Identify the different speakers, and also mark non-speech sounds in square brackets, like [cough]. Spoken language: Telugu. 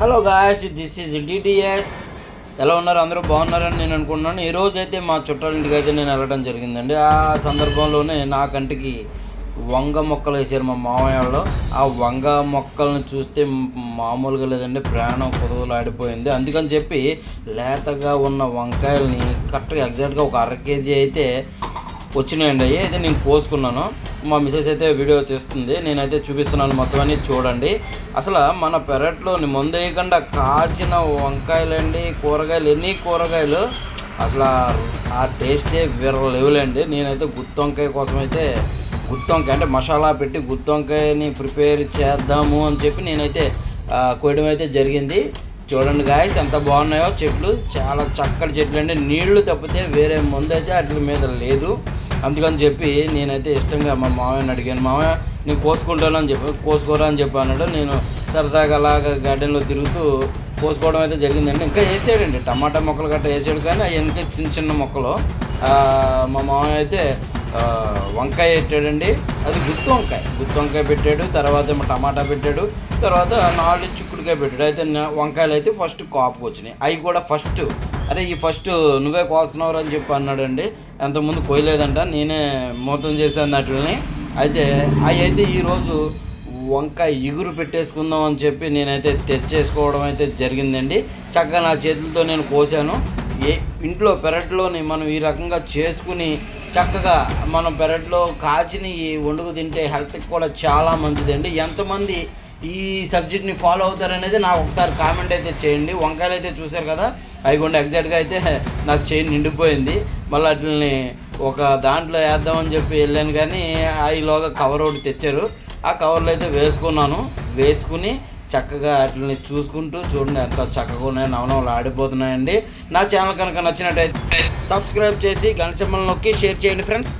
Speaker 1: Hello guys this is DTS ఎలా ఉన్నారు? అందరూ బాగున్నారని నేను అనుకుంటున్నాను. ఈరోజు అయితే మా చుట్టాల ఇంటికి అయితే నేను వెళ్ళడం జరిగిందండి. ఆ సందర్భంలోనే నా కంటికి వంగ మొక్కలు వేసారు మా మామయ్య వాళ్ళు. ఆ వంగ మొక్కలను చూస్తే మామూలుగా లేదండి ప్రాణం కుదువులు ఆడిపోయింది అందుకని చెప్పి లేతగా ఉన్న వంకాయల్ని కరెక్ట్గా ఎగ్జాక్ట్గా ఒక అర కేజీ అయితే వచ్చినాయండి. అయ్యి అయితే నేను కోసుకున్నాను. మా మిసెస్ అయితే వీడియో తీస్తుంది. నేనైతే చూపిస్తున్నాను మొత్తం అన్ని చూడండి. అసలు మన పెరట్లో ముందేయకుండా కాచిన వంకాయలండి కూరగాయలు ఎన్ని కూరగాయలు అసలు ఆ టేస్టే వేరే లెవెల్ అండి నేనైతే గుత్తి వంకాయ కోసం అయితే గుత్తి వంకాయ అంటే మసాలా పెట్టి గుత్తి వంకాయని ప్రిపేర్ చేద్దాము అని చెప్పి నేనైతే కోయడం అయితే జరిగింది. చూడండి గాయస్ ఎంత బాగున్నాయో చెట్లు. చాలా చక్కటి చెట్లు అండి నీళ్ళు తప్పితే వేరే మందు అయితే వాటి మీద లేదు. అందుకని చెప్పి నేనైతే ఇష్టంగా మా మామయ్యని అడిగాను మామయ్య నేను కోసుకుంటాను అని చెప్పి కోసుకోరా అని చెప్పి అన్నాడు. నేను సరదాగా అలాగ గార్డెన్లో తిరుగుతూ కోసుకోవడం అయితే జరిగిందండి. ఇంకా వేసాడండి. టమాటా మొక్కలు గట్రా వేసాడు కానీ అవి చిన్న చిన్న మొక్కలు. మా మామయ్య అయితే వంకాయ పెట్టాడండి. అది గుత్తి వంకాయ. గుత్తి వంకాయ పెట్టాడు. తర్వాత ఏమో టమాటా పెట్టాడు. తర్వాత నాలుగు చిక్కుడుకాయ పెట్టాడు. అయితే వంకాయలు అయితే ఫస్ట్ కాపుకు వచ్చినాయి. అవి కూడా ఫస్ట్ అరే ఈ ఫస్ట్ నువ్వే కోస్తున్నావు అని చెప్పి అన్నాడండి. ఎంతమంది కోయలేదంట నేనే మూతం చేశాను వాటిని అయితే అవి అయితే ఈరోజు వంకాయ ఇగురు పెట్టేసుకుందాం అని చెప్పి నేనైతే తెచ్చేసుకోవడం అయితే జరిగిందండి. చక్కగా నా చేతులతో నేను కోసాను. ఏ ఇంట్లో పెరట్లోని మనం ఈ రకంగా చేసుకుని చక్కగా మనం పెరట్లో కాచిని వండుకు తింటే హెల్త్కి కూడా చాలా మంచిదండి. ఎంతమంది ఈ సబ్జెక్ట్ని ఫాలో అవుతారనేది నాకు ఒకసారి కామెంట్ అయితే చేయండి. వంకాయలు అయితే చూశారు కదా? అవి కూడా ఎగ్జాక్ట్గా అయితే [laughs] నాకు చేయి నిండిపోయింది. మళ్ళీ వాటిని ఒక దాంట్లో వేద్దామని చెప్పి వెళ్ళాను కానీ ఈలోగా కవర్ ఒకటి తెచ్చారు. ఆ కవర్లో అయితే వేసుకున్నాను. వేసుకుని చక్కగా వాటిని చూసుకుంటూ చూడండి ఎంత చక్కగా ఉన్నాయి నవనవలు ఆడిపోతున్నాయండి. నా ఛానల్ కనుక నచ్చినట్టయితే సబ్స్క్రైబ్ చేసి గంట నొక్కి షేర్ చేయండి ఫ్రెండ్స్